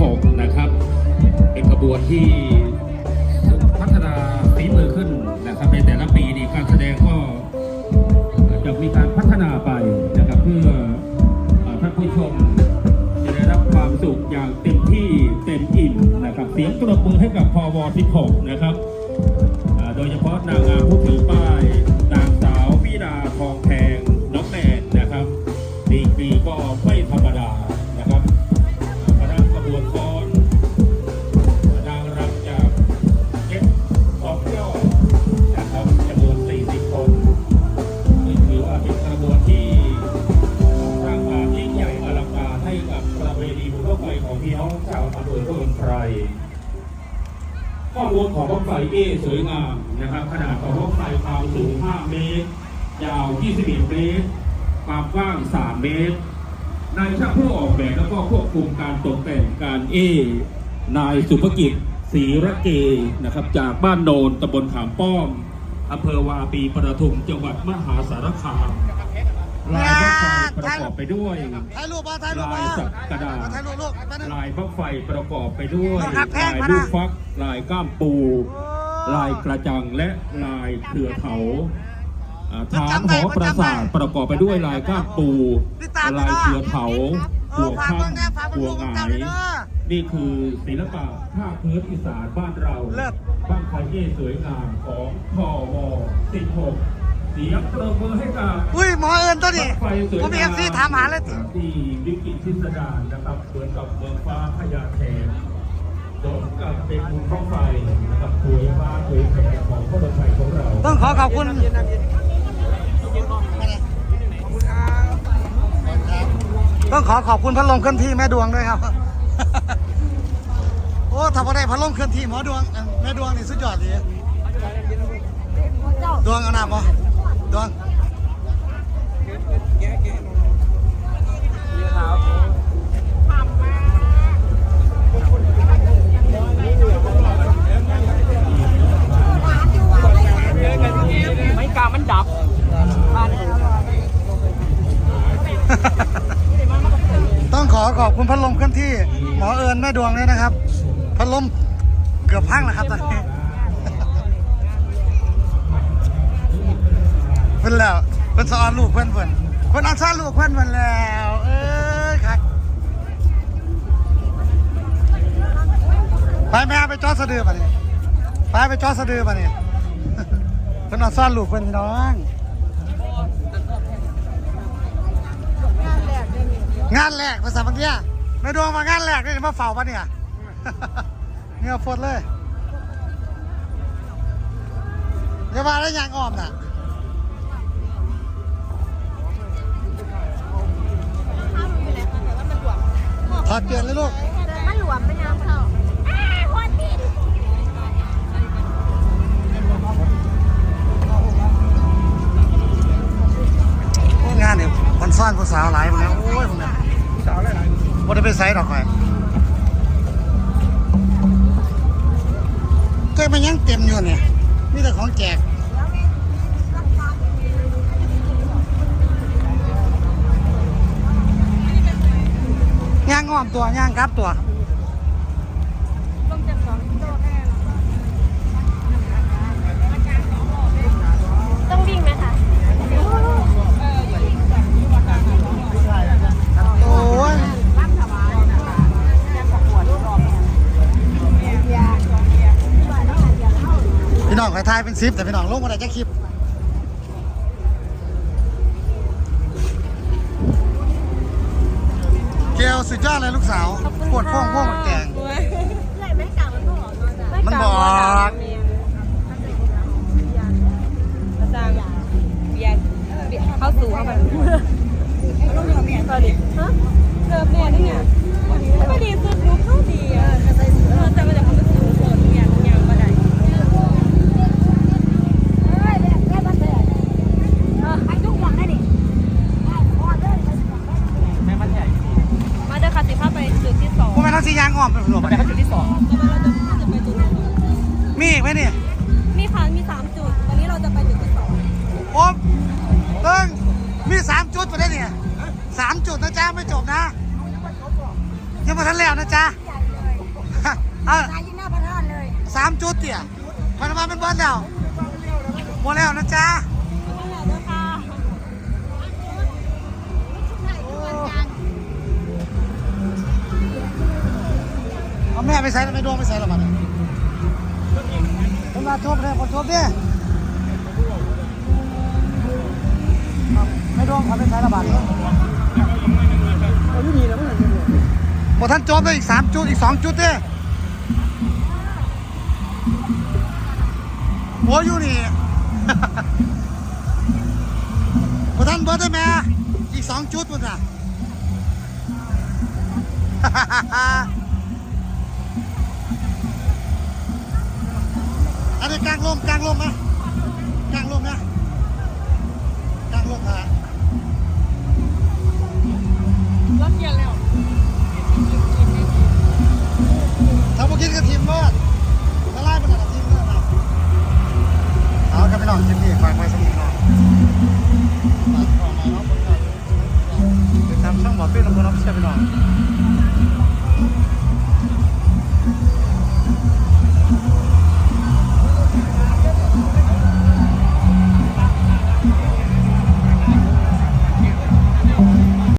16 นะครับ เป็นขบวนที่พัฒนาฝีมือขึ้นนะครับในแต่ละปีนี่การแสดงก็จะมีการพัฒนาไปนะครับเพื่อท่านผู้ชมจะได้รับความสุขอย่างเต็มที่เต็มอิ่มนะครับเสียงตบมือให้กับพว16 นะครับโดยเฉพาะนางงามผู้ถือป้าย มูลของบั้งไฟเอสวยงามนะครับ ขนาดของบั้งไฟความสูง 5 เมตร ยาว 21 เมตร ความกว้าง 3 เมตร นายช่างผู้ออกแบบแล้วก็ควบคุมการตกแต่งการเอนายสุภกิจศรีระเกนะครับ จากบ้านโนนตำบลขามป้อมอำเภอวาปีประทุมจังหวัดมหาสารคาม ลายบั้งไฟประกอบไปด้วยถ่ายรูปมาถ่ายรูปลายมาสักกระดาษถ่ายรูปลูกแป๊บนึง ลายบั้งไฟประกอบไปด้วยต้องหักแพลางยมานะ ลูกฟักลายก้ามปูโอ้ลายกระจังและลายเครือเถาอ่ามันฐานจำหได้อมันปราจำได้สาทประกอบไปด้วยลายก้ามปูนี่ตามไปลายเนอะเครือเถาเอหัอวฝากข้าเบิ่มงแน่ฝากเบิ่งหัวลูกหของงาเจ้ายเลยเด้อ นี่คือศิลปะภาคพื้นอีสานบ้านเราเลิศ บ้านไฟเย่สวยงามของทอว16 เสียงประมือให้กับอุ้ยหมอเอิญตัวนี้บ้างไฟสวยผมมีเอฟซีถามหาเลยที่วิกฤตพิสดารนะครับเหมือนกับเมืองฟ้าพญาแทนสมกับเป็นบุญบ้างไฟนะครับสวยฟ้าสวยแผ่ของพระบรมไฟของเรา ต้องขอขอบคุณต้องขอขอบคุณพัดลมเคลื่อนที่แม่ดวงด้วยครับ โอ้ถ้าพอได้พัดลมเคลื่อนที่หมอดวงเอ่อแม่ดวงนี่สุดยอดดีดวงเอาหน้าบ่ ดวงไม่กามันดับต้องขอขอบคุณพัดลมเคลื่อนที่หมอเอิญแม่ดวงด้วยนะครับ พัดลมเกือบพังแล้วครับตอนนี้ พิ่นแล้วเพิ่นสอนลูกเพิ่นเพิ่นเพิ่นเอาสอนลูกเพิ่นเพิ่นแล้ว เอ้ยครับไปแม่ไปจอดสะดือมานี่ไปไปจอดสะดือมานี่เพิ่นเอาสอนลูกเพิ่นพี่น้องงานแรกภาษาบางเทียไม่ดวงมางานแรกนี่มาเฝ้าปะเนี่ยเงือฟดเลยอย่ามาได้ยางอ้อมน่ะ ถอดเกลือนเลยลูกมันหลวมไปน้ำเขาอ้าหัวติดงานเนี่ยมันซ่อนผู้สาวหลายมันแล้วโอ้ยมันเนี่ยสาวหลายๆบ่ได้ไปไซดอกไอยเก็มันยังเต็มอยู่เนี่ยมีแต่ของแจกย่างอ้อม ตัวย่างกลับตัวลงจากสองโลแน่ต้องวิ่งไหมคะโอ้ยพี่น้องขอยทายเป็นซิปแต่พี่น้องลงมาได้จะคลิป สุดยอดเลยลูกสาวปวดพ่วงพ่วงหมดแกงเลื่อยไม่กลับมันบอกมันบอกอาจารย์เบียร์เบียร์เข้าสู่เข้าไปตอนนี้ฮะเริ่มเนี่ยนี่ไงไม่ดีสุดรู้เข้าดีอะแต่ว่าจะเขาไม่สู่โซนอย่างอย่างมาได้ เอ้ยแบบได้บ้านเลยเออให้ทุกอย่างได้ดิพอเด้อ มาเดินคาสิภาไปจุดที่สอง พวกแม่ทั้งสียางอ้อมเป็นหลวงจุดที่สองต่อไปเราจะจะไปจุดมีอีกไหมเนี่ยมีค่ะมีสามจุดวันนี้เราจะไปจุดที่สองโอ้เติ้งมีสามจุดไปได้เนี่ยสามจุดนะจ๊ะไม่จบนะยังมาทันแล้วนะจ๊ะอยากอะตายยิงหน้าประธานเลยสามจุดเตี่ยพันมาเป็นบอลแล้วหมดแล้วนะจ๊ะ แม่ไปใส่แล้วไม่ดวงไปใส่แล้วบัดนี้คนมาชมเลยคนชมดิไม่ดวงเขาไปใส่ระบาดนี้พอท่านจบได้อีกสามจุดอีกสองจุดเด้โอ้อยู่นี่พอท่านเบิร์ดได้ไหมอีกสองจุดมันอะ เอาเลกลางลมกลางลมนะกลางลมนะกลางลมฮะรับเกียร์แล้วทำเมื่อกี้กับทีมว่าจะไล่มันหลังทีมเมื่อไเอาครับพี่น้องทีมนี้ฝากไว้สักนิดหน่อยฝากต่อมาเนาะติดตามช่องหมอเป้ลำพูนออฟฟิเชียลพี่น้อง